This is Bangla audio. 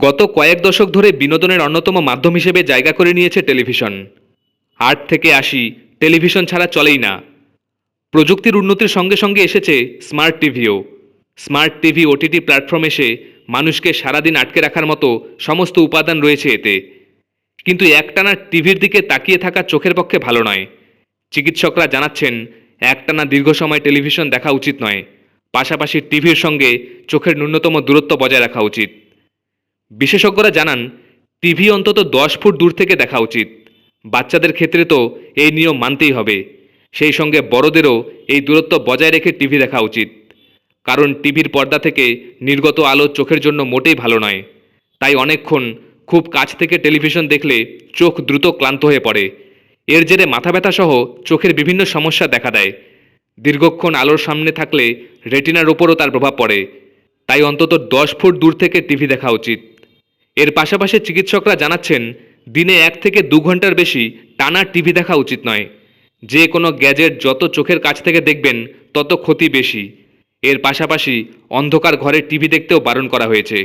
গত কয়েক দশক ধরে বিনোদনের অন্যতম মাধ্যম হিসেবে জায়গা করে নিয়েছে টেলিভিশন। আট থেকে আশি, টেলিভিশন ছাড়া চলেই না। প্রযুক্তির উন্নতির সঙ্গে সঙ্গে এসেছে স্মার্ট টিভিও। স্মার্ট টিভি, ওটিটি প্ল্যাটফর্ম এসে মানুষকে সারাদিন আটকে রাখার মতো সমস্ত উপাদান রয়েছে এতে। কিন্তু একটানা টিভির দিকে তাকিয়ে থাকা চোখের পক্ষে ভালো নয়। চিকিৎসকরা জানাচ্ছেন, একটানা দীর্ঘ সময় টেলিভিশন দেখা উচিত নয়। পাশাপাশি টিভির সঙ্গে চোখের ন্যূনতম দূরত্ব বজায় রাখা উচিত। বিশেষজ্ঞরা জানান, টিভি অন্তত দশ ফুট দূর থেকে দেখা উচিত। বাচ্চাদের ক্ষেত্রে তো এই নিয়ম মানতেই হবে। সেই সঙ্গে বড়দেরও এই দূরত্ব বজায় রেখে টিভি দেখা উচিত। কারণ টিভির পর্দা থেকে নির্গত আলো চোখের জন্য মোটেই ভালো নয়। তাই অনেকক্ষণ খুব কাছ থেকে টেলিভিশন দেখলে চোখ দ্রুত ক্লান্ত হয়ে পড়ে। এর জেরে মাথা ব্যথা সহ চোখের বিভিন্ন সমস্যা দেখা দেয়। দীর্ঘক্ষণ আলোর সামনে থাকলে রেটিনার ওপরও তার প্রভাব পড়ে। তাই অন্তত দশ ফুট দূর থেকে টিভি দেখা উচিত। এর পাশাপাশি চিকিৎসকরা জানাচ্ছেন, দিনে এক থেকে দু ঘণ্টার বেশি টানা টিভি দেখা উচিত নয়। যে কোনো গ্যাজেট যত চোখের কাছ থেকে দেখবেন, তত ক্ষতি বেশি। এর পাশাপাশি অন্ধকার ঘরে টিভি দেখতেও বারণ করা হয়েছে।